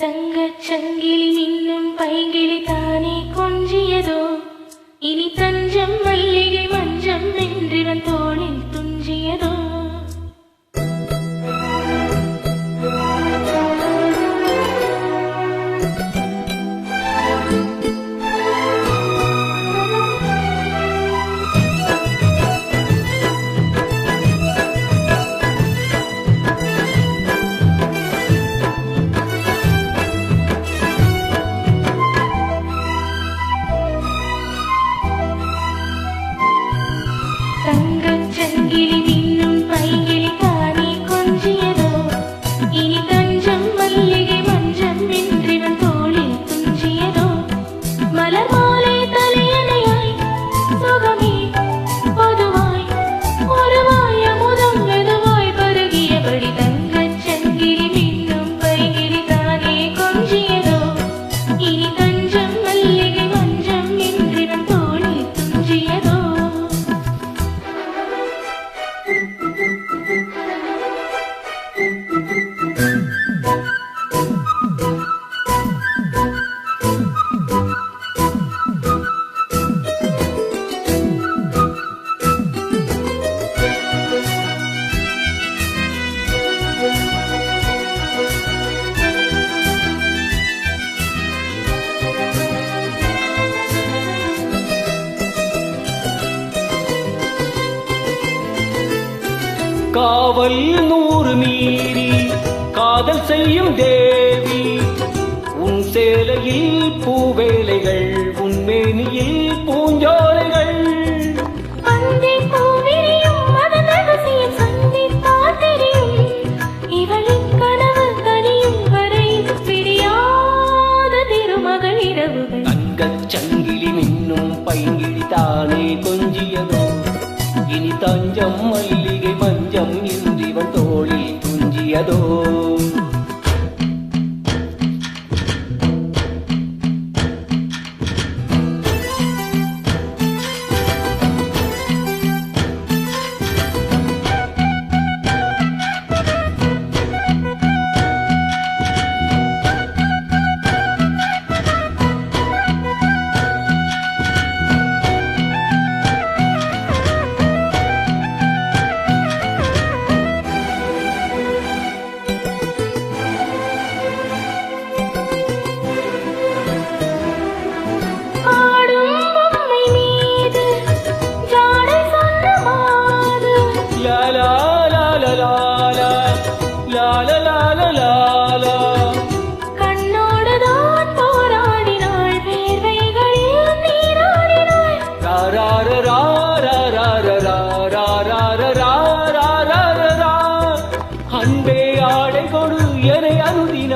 தங்க சங்கிலி மின்னும் பைங்கிலி தானே கொண்டு சங்கிலி காவல் நூறு மீறி காதல் செய்யும் தேவி. உன் சேலையில் பூவேலைகள் உன் மேனியில் ಕಡೋ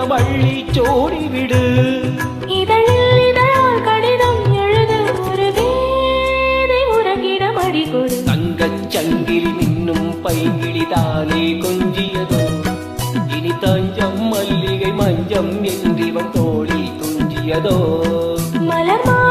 வள்ளி சோடிவிடு. இதழில் இதழால் கடிதம் எழுது ஒரு வேதை உறங்கிடம் அடிகொடு. தங்கச் சங்கில் மின்னும் பைங்கிழிதாலே கொஞ்சியதோ? இனி தஞ்சம் மல்லிகை மஞ்சம் என்றிவன் தோளில் துஞ்சியதோ மலர்மா